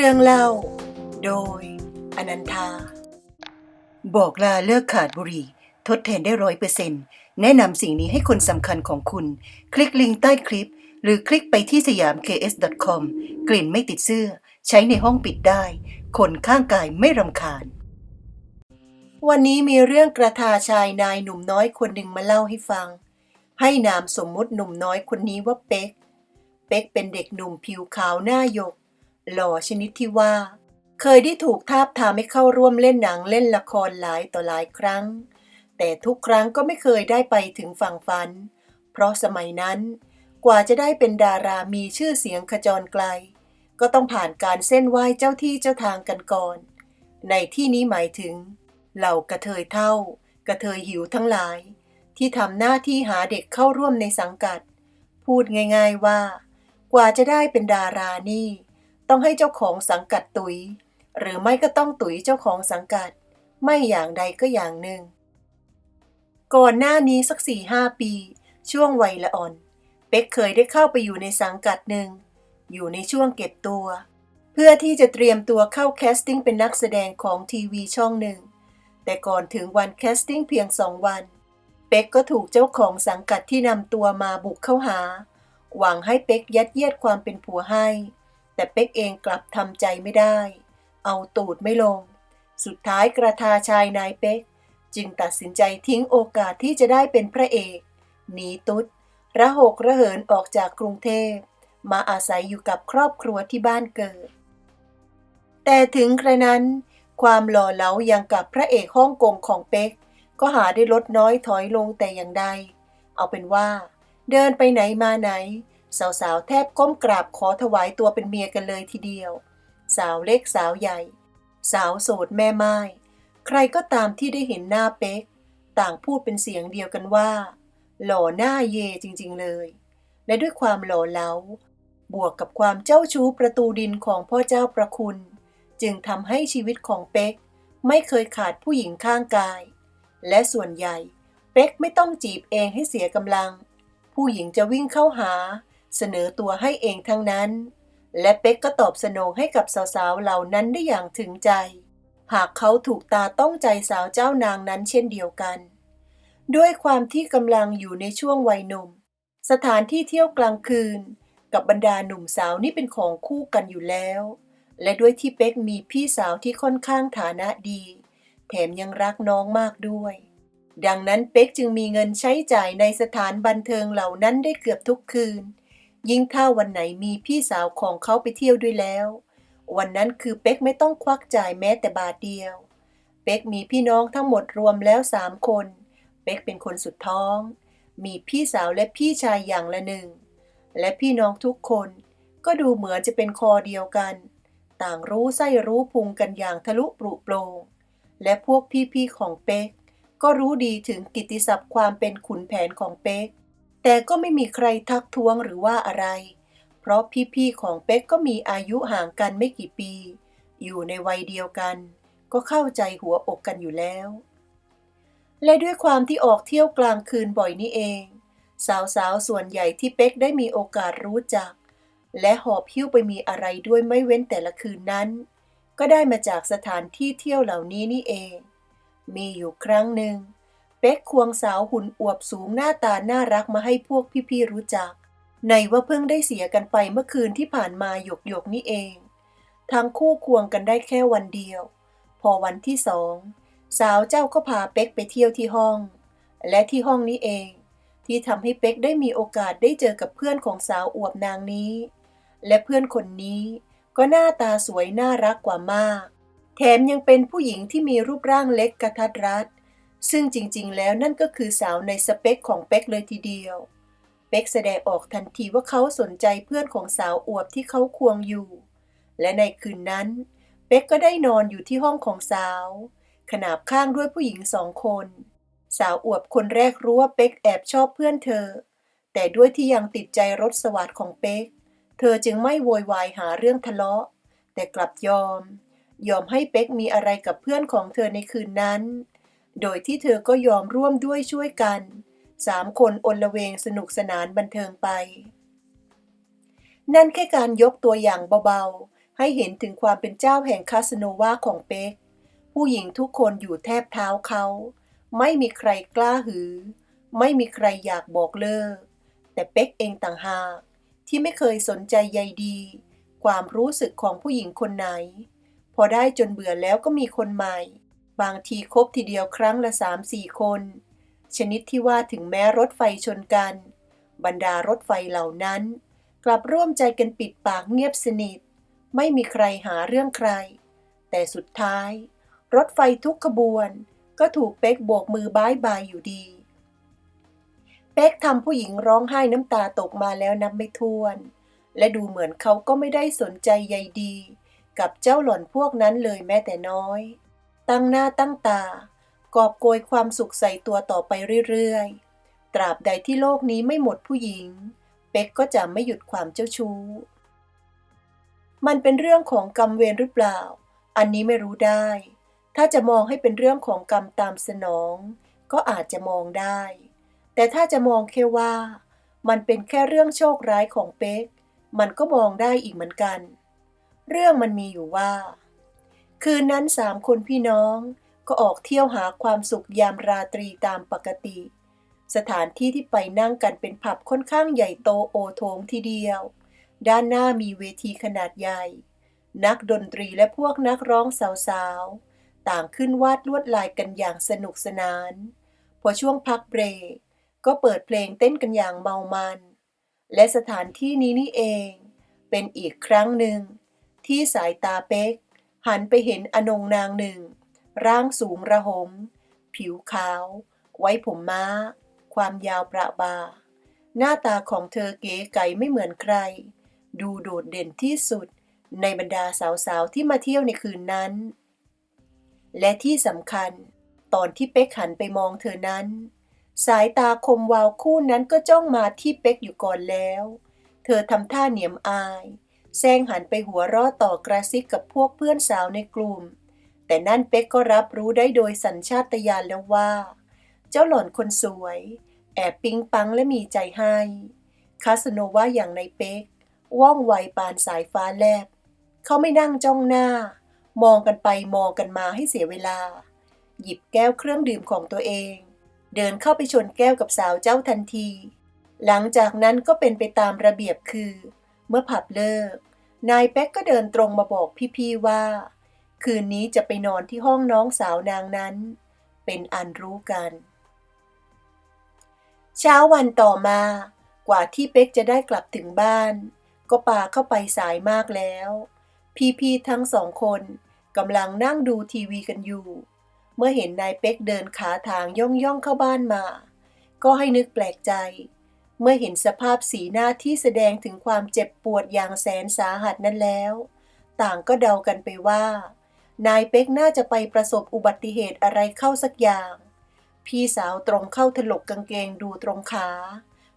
เรื่องเล่า โดย อนันทา บอกลาเลิกขาดบุหรี่ ทดแทนได้ร้อยเปอร์เซ็นต์แนะนำสิ่งนี้ให้คนสำคัญของคุณ คลิกลิงก์ใต้คลิป หรือคลิกไปที่สยาม ks.com กลิ่นไม่ติดเสื้อ ใช้ในห้องปิดได้ คนข้างกายไม่รำคาญ วันนี้มีเรื่องกระทาชายนายหนุ่มน้อยคนหนึ่งมาเล่าให้ฟัง ให้นามสมมุติหนุ่มน้อยคนนี้ว่าเป๊ก เป๊กเป็นเด็กหนุ่มผิวขาวหน้าหยก หล่อชนิดที่ว่า เคยได้ถูกทาบทามให้เข้าร่วมเล่นหนังเล่นละครหลายต่อหลายครั้ง แต่ทุกครั้งก็ไม่เคยได้ไปถึงฝั่งฝัน เพราะสมัยนั้นกว่าจะได้เป็นดารามีชื่อเสียงขจรไกล ก็ต้องผ่านการเส้นไหว้เจ้าที่เจ้าทางกันก่อน ในที่นี้หมายถึง เหล่ากระเทยเท่ากระเทยหิวทั้งหลาย ที่ทำหน้าที่หาเด็กเข้าร่วมในสังกัด พูดง่าย ๆว่า กว่าจะได้เป็นดารานี่ ต้องให้เจ้าของสังกัดตุย หรือไม่ก็ต้องตุยเจ้าของสังกัด ไม่อย่างใดก็อย่างหนึ่ง ก่อนหน้านี้สักสี่ห้าปี ช่วงวัยละอ่อน เป็กเคยได้เข้าไปอยู่ในสังกัดหนึ่ง อยู่ในช่วงเก็บตัว เพื่อที่จะเตรียมตัวเข้าแคสติ้งเป็นนักแสดงของทีวีช่องหนึ่ง แต่ก่อนถึงวันแคสติ้งเพียงสองวันเป็กก็ถูกเจ้าของสังกัดที่นำตัวมาบุกเข้าหา หวังให้เป็กยัดเยียดความเป็นผัวให้ แต่เป็กเองกลับทำใจไม่ได้ เอาตูดไม่ลง สุดท้ายกระทาชายนายเป็กจึงตัดสินใจทิ้งโอกาสที่จะได้เป็นพระเอกหนีตุ๊ดระหกระเหินออกจากกรุงเทพ มาอาศัยอยู่กับครอบครัวที่บ้านเกิด แต่ถึงกระนั้น ความหล่อเหลาอย่างกับพระเอกฮ่องกงของเป็กก็หาได้ลดน้อยถอยลงแต่อย่างใด เอาเป็นว่า เดินไปไหนมาไหน สาวๆ แทบก้มกราบขอถวายตัวเป็นเมียกันเลยทีเดียว สาวเล็กสาวใหญ่ สาวโสดแม่ไม้ใครก็ตามที่ได้เห็นหน้าเป๊ก ต่างพูดเป็นเสียงเดียวกันว่า หล่อหน้าเยจริงๆเลย และด้วยความหล่อเหลา บวกกับความเจ้าชู้ประตูดินของพ่อเจ้าประคุณ จึงทำให้ชีวิตของเป๊ก ไม่เคยขาดผู้หญิงข้างกาย และส่วนใหญ่ เป๊กไม่ต้องจีบเองให้เสียกำลัง ผู้หญิงจะวิ่งเข้าหา เสนอตัวให้เองทั้งนั้น และเป๊กก็ตอบสนองให้กับสาวๆเหล่านั้นได้อย่างถึงใจ หากเขาถูกตาต้องใจสาวเจ้านางนั้นเช่นเดียวกัน ด้วยความที่กำลังอยู่ในช่วงวัยหนุ่ม สถานที่เที่ยวกลางคืน กับบรรดาหนุ่มสาวนี่เป็นของคู่กันอยู่แล้ว และด้วยที่เป๊กมีพี่สาวที่ค่อนข้างฐานะดี แถมยังรักน้องมากด้วยดังนั้นเป๊กจึงมีเงินใช้จ่ายในสถานบันเทิงเหล่านั้นได้เกือบทุกคืน ยิ่งถ้าวันไหนมีพี่สาวของเขาไปเที่ยวด้วยแล้ว วันนั้นคือเป๊กไม่ต้องควักจ่ายแม้แต่บาทเดียว เป๊กมีพี่น้องทั้งหมดรวมแล้วสามคน เป๊กเป็นคนสุดท้อง มีพี่สาวและพี่ชายอย่างละหนึ่ง และพี่น้องทุกคนก็ดูเหมือนจะเป็นคอเดียวกัน ต่างรู้ไส้รู้พุงกันอย่างทะลุปรุโปรง และพวกพี่ๆของเป๊กก็รู้ดีถึงกิตติศัพท์ความเป็นขุนแผนของเป๊ก แต่ก็ไม่มีใครทักท้วงหรือว่าอะไร เพราะพี่ๆของเป๊กก็มีอายุห่างกันไม่กี่ปี อยู่ในวัยเดียวกัน ก็เข้าใจหัวอกกันอยู่แล้ว และด้วยความที่ออกเที่ยวกลางคืนบ่อยนี่เอง สาวๆส่วนใหญ่ที่เป๊กได้มีโอกาสรู้จัก และหอบหิ้วไปมีอะไรด้วยไม่เว้นแต่ละคืนนั้น ก็ได้มาจากสถานที่เที่ยวเหล่านี้นี่เอง มีอยู่ครั้งหนึ่ง เป๊กควงสาวหุ่นอวบสูงหน้าตาน่ารักมาให้พวกพี่ๆรู้จัก ในว่าเพิ่งได้เสียกันไปเมื่อคืนที่ผ่านมาหยกหยกๆนี่เอง ทั้งคู่ควงกันได้แค่วันเดียว พอวันที่สองสาวเจ้าก็พาเป๊กไปเที่ยวที่ห้อง และที่ห้องนี้เอง ที่ทำให้เป๊กได้มีโอกาสได้เจอกับเพื่อนของสาวอวบนางนี้ และเพื่อนคนนี้ ก็หน้าตาสวยน่ารักกว่ามาก แถมยังเป็นผู้หญิงที่มีรูปร่างเล็กกระทัดรัด ซึ่งจริงๆ แล้วนั่นก็คือสาวในสเปคของเป๊กเลยทีเดียว เป๊กแสดงออกทันทีว่าเขาสนใจเพื่อนของสาวอวบที่เขาควงอยู่ และในคืนนั้น เป๊กก็ได้นอนอยู่ที่ห้องของสาว ขนาบข้างด้วยผู้หญิงสองคน สาวอวบคนแรกรู้ว่าเป๊กแอบชอบเพื่อนเธอ แต่ด้วยที่ยังติดใจรสสวัสดของเป๊กเธอจึงไม่โวยวายหาเรื่องทะเลาะ แต่กลับยอม ยอมให้เป๊กมีอะไรกับเพื่อนของเธอในคืนนั้น โดยที่เธอก็ยอมร่วมด้วยช่วยกันสามคนอนละเวงสนุกสนานบันเทิงไป นั่นแค่การยกตัวอย่างเบาๆ ให้เห็นถึงความเป็นเจ้าแห่งคาสโนวาของเป๊ก ผู้หญิงทุกคนอยู่แทบเท้าเขา ไม่มีใครกล้าหือ ไม่มีใครอยากบอกเลิก แต่เป๊กเองต่างหากที่ไม่เคยสนใจใยดี ความรู้สึกของผู้หญิงคนไหน พอได้จนเบื่อแล้วก็มีคนใหม่ บางทีคบทีเดียวครั้งละสามสี่คน ชนิดที่ว่าถึงแม้รถไฟชนกัน บรรดารถไฟเหล่านั้น กลับร่วมใจกันปิดปากเงียบสนิท ไม่มีใครหาเรื่องใคร แต่สุดท้าย รถไฟทุกขบวน ก็ถูกเป๊กโบกมือบายบายอยู่ดี เป๊กทำผู้หญิงร้องไห้น้ำตาตกมาแล้วนับไม่ถ้วน และดูเหมือนเขาก็ไม่ได้สนใจใยดี กับเจ้าหล่อนพวกนั้นเลยแม้แต่น้อย ตั้งหน้าตั้งตากอบโกยความสุขใส่ตัวต่อไปเรื่อยๆ ตราบใดที่โลกนี้ไม่หมดผู้หญิง เป๊กก็จะไม่หยุดความเจ้าชู้ มันเป็นเรื่องของกรรมเวรหรือเปล่า อันนี้ไม่รู้ได้ ถ้าจะมองให้เป็นเรื่องของกรรมตามสนอง ก็อาจจะมองได้ แต่ถ้าจะมองแค่ว่า มันเป็นแค่เรื่องโชคร้ายของเป๊ก มันก็มองได้อีกเหมือนกัน เรื่องมันมีอยู่ว่า คืนนั้นสามคนพี่น้องก็ออกเที่ยวหาความสุขยามราตรีตามปกติ สถานที่ที่ไปนั่งกันเป็นผับค่อนข้างใหญ่โตโอโถงทีเดียว ด้านหน้ามีเวทีขนาดใหญ่ นักดนตรีและพวกนักร้องสาวๆ ต่างขึ้นวาดลวดลายกันอย่างสนุกสนาน พอช่วงพักเบรกก็เปิดเพลงเต้นกันอย่างเมามัน และสถานที่นี้นี่เอง เป็นอีกครั้งหนึ่งที่สายตาเป๊ก หันไปเห็นอนงนางหนึ่ง ร่างสูงระหงผิวขาว ไว้ผมม้า ความยาวประบา หน้าตาของเธอเก๋ไก๋ไม่เหมือนใคร ดูโดดเด่นที่สุดในบรรดาสาวๆ ที่มาเที่ยวในคืนนั้น และที่สำคัญ ตอนที่เป๊กหันไปมองเธอนั้น สายตาคมวาวคู่นั้นก็จ้องมาที่เป๊กอยู่ก่อนแล้ว เธอทำท่าเหนียมอาย แซงหันไปหัวเรอต่อกระซิกกับพวกเพื่อนสาวในกลุ่ม แต่นั่นเป๊กก็รับรู้ได้โดยสัญชาตญาณแล้วว่า เจ้าหล่อนคนสวย แอบปิ๊งปังและมีใจให้ คาสโนว่าอย่างในเป๊ก ว่องไวปานสายฟ้าแลบ เขาไม่นั่งจ้องหน้า มองกันไปมองกันมาให้เสียเวลา หยิบแก้วเครื่องดื่มของตัวเอง เดินเข้าไปชนแก้วกับสาวเจ้าทันที หลังจากนั้นก็เป็นไปตามระเบียบคือเมื่อผับเลิก นายเป๊กก็เดินตรงมาบอกพี่ๆว่า คืนนี้จะไปนอนที่ห้องน้องสาวนางนั้น เป็นอันรู้กัน เช้าวันต่อมากว่าที่เป๊กจะได้กลับถึงบ้าน ก็ปาเข้าไปสายมากแล้ว พี่ๆทั้งสองคนกำลังนั่งดูทีวีกันอยู่ เมื่อเห็นนายเป๊กเดินขาทางย่องย่องเข้าบ้านมา ก็ให้นึกแปลกใจ เมื่อเห็นสภาพสีหน้าที่แสดงถึงความเจ็บปวดอย่างแสนสาหัสนั้นแล้ว ต่างก็เดากันไปว่า นายเป๊กน่าจะไปประสบอุบัติเหตุอะไรเข้าสักอย่าง พี่สาวตรงเข้าถลกกางเกงดูตรงขา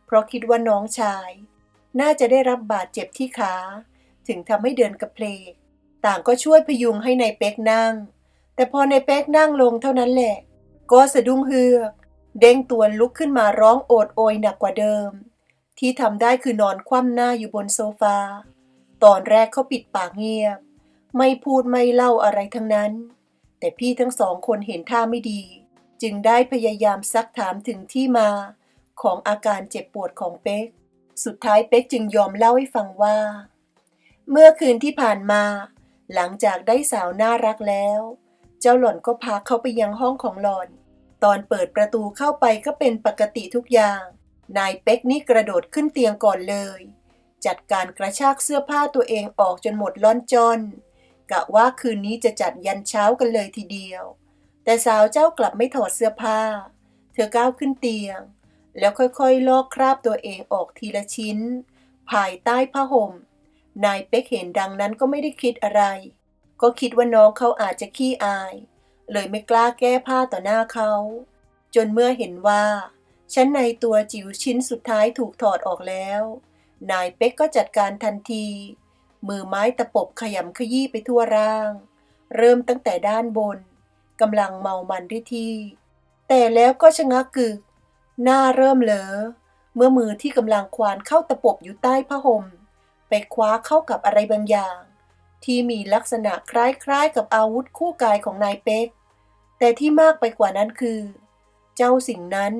เพราะคิดว่าน้องชาย น่าจะได้รับบาดเจ็บที่ขา ถึงทำให้เดินกระเพลก ต่างก็ช่วยพยุงให้นายเป๊กนั่ง แต่พอนายเป๊กนั่งลงเท่านั้นแหละ ก็สะดุ้งเฮือก เด้งตัวลุกขึ้นมาร้องโอดโอยหนักกว่าเดิม ที่ทำได้คือนอนคว่ำหน้าอยู่บนโซฟา ตอนแรกเขาปิดปากเงียบ ไม่พูดไม่เล่าอะไรทั้งนั้น แต่พี่ทั้งสองคนเห็นท่าไม่ดี จึงได้พยายามซักถามถึงที่มา ของอาการเจ็บปวดของเป๊ก สุดท้ายเป๊กจึงยอมเล่าให้ฟังว่า เมื่อคืนที่ผ่านมา หลังจากได้สาวน่ารักแล้ว เจ้าหล่อนก็พาเขาไปยังห้องของหล่อน ตอนเปิดประตูเข้าไปก็เป็นปกติทุกอย่าง นายเป๊กนี่กระโดดขึ้นเตียงก่อนเลย จัดการกระชากเสื้อผ้าตัวเองออกจนหมดล่อนจอนกะว่าคืนนี้จะจัดยันเช้ากันเลยทีเดียว แต่สาวเจ้ากลับไม่ถอดเสื้อผ้า เธอก้าวขึ้นเตียง แล้วค่อยๆ ลอกคราบตัวเองออกทีละชิ้น ภายใต้ผ้าห่ม นายเป๊กเห็นดังนั้นก็ไม่ได้คิดอะไร ก็คิดว่าน้องเขาอาจจะขี้อาย เลยไม่กล้าแก้ผ้าต่อหน้าเขา จนเมื่อเห็นว่า ชั้นในตัวจิ๋วชิ้นสุดท้ายถูกถอดออกแล้ว นายเป๊กก็จัดการทันที มือไม้ตะปบขยำขยี้ไปทั่วร่าง เริ่มตั้งแต่ด้านบนกำลังเมามันด้วยที่ แต่แล้วก็ชะงักกึก หน้าเริ่มเหลอ เมื่อมือที่กำลังควานเข้าตะปบอยู่ใต้ผ้าห่มไปคว้าเข้ากับอะไรบางอย่าง ที่มีลักษณะคล้ายๆกับอาวุธคู่กายของนายเป๊ก แต่ที่มากไปกว่านั้นคือ เจ้าสิ่งนั้น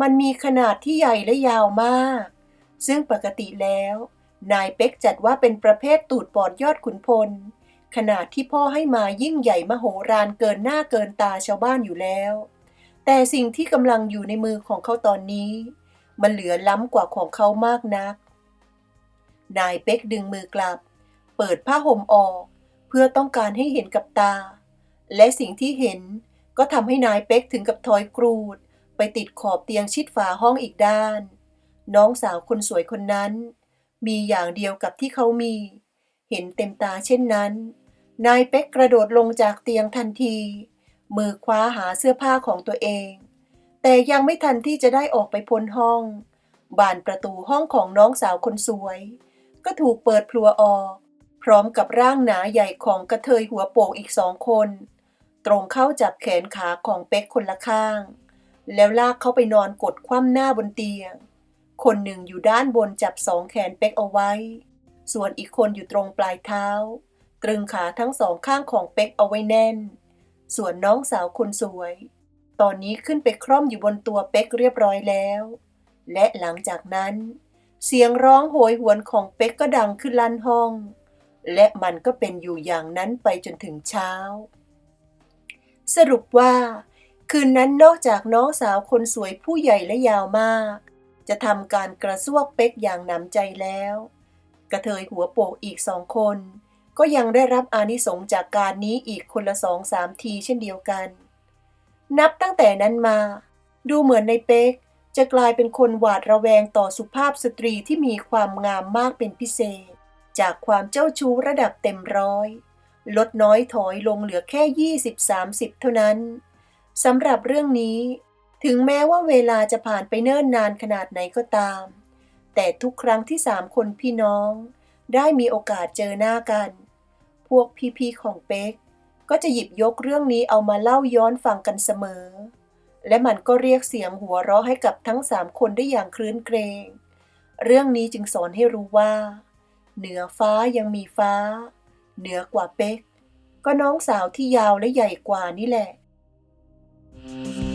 มันมีขนาดที่ใหญ่และยาวมาก ซึ่งปกติแล้ว นายเป็กจัดว่าเป็นประเภทตูดปอดยอดขุนพล ขนาดที่พ่อให้มายิ่งใหญ่มโหฬารเกินหน้าเกินตาชาวบ้านอยู่แล้ว แต่สิ่งที่กำลังอยู่ในมือของเขาตอนนี้ มันเหลือล้ำกว่าของเขามากนัก นายเป็กดึงมือกลับ เปิดผ้าห่มออก เพื่อต้องการให้เห็นกับตา และสิ่งที่เห็น ก็ทำให้นายเป็กถึงกับถอยกรูด ไปติดขอบเตียงชิดฝาห้องอีกด้าน น้องสาวคนสวยคนนั้น มีอย่างเดียวกับที่เขามี เห็นเต็มตาเช่นนั้น นายเป็กกระโดดลงจากเตียงทันที มือคว้าหาเสื้อผ้าของตัวเอง แต่ยังไม่ทันที่จะได้ออกไปพ้นห้อง บานประตูห้องของน้องสาวคนสวย ก็ถูกเปิดพลัวออก พร้อมกับร่างหนาใหญ่ของกระเทยหัวโปกอีกสองคน ตรงเข้าจับแขนขาของเป็กคนละข้าง แล้วลากเขาไปนอนกดคว่ำหน้าบนเตียง คนหนึ่งอยู่ด้านบนจับสองแขนเป็กเอาไว้ ส่วนอีกคนอยู่ตรงปลายเท้า ตรึงขาทั้งสองข้างของเป็กเอาไว้แน่น ส่วนน้องสาวคนสวย ตอนนี้ขึ้นไปคร่อมอยู่บนตัวเป็กเรียบร้อยแล้ว และหลังจากนั้น เสียงร้องโหยหวนของเป็กก็ดังขึ้นลั่นห้อง และมันก็เป็นอยู่อย่างนั้นไปจนถึงเช้า สรุปว่า คืนนั้นนอกจากน้องสาวคนสวยผู้ใหญ่และยาวมาก จะทำการกระซวกเป็กอย่างหนำใจแล้ว กระเทยหัวโปกอีกสองคน ก็ยังได้รับอานิสงส์จากการนี้อีกคนละสองสามทีเช่นเดียวกัน นับตั้งแต่นั้นมา ดูเหมือนในเป็กจะกลายเป็นคนหวาดระแวงต่อสุภาพสตรีที่มีความงามมากเป็นพิเศษ จากความเจ้าชู้ระดับเต็มร้อย ลดน้อยถอยลงเหลือแค่ 20-30 เท่านั้นสำหรับเรื่องนี้ ถึงแม้ว่าเวลาจะผ่านไปเนิ่นนานขนาดไหนก็ตาม แต่ทุกครั้งที่สามคนพี่น้อง ได้มีโอกาสเจอหน้ากัน พวกพี่ๆของเป๊กก็จะหยิบยกเรื่องนี้เอามาเล่าย้อนฟังกันเสมอ และมันก็เรียกเสียงหัวเราะให้กับทั้งสามคนได้อย่างคลื้นเกรง เรื่องนี้จึงสอนให้รู้ว่า เหนือฟ้ายังมีฟ้า เหนือกว่าเป๊ก ก็น้องสาวที่ยาวและใหญ่กว่านี่แหละ Thank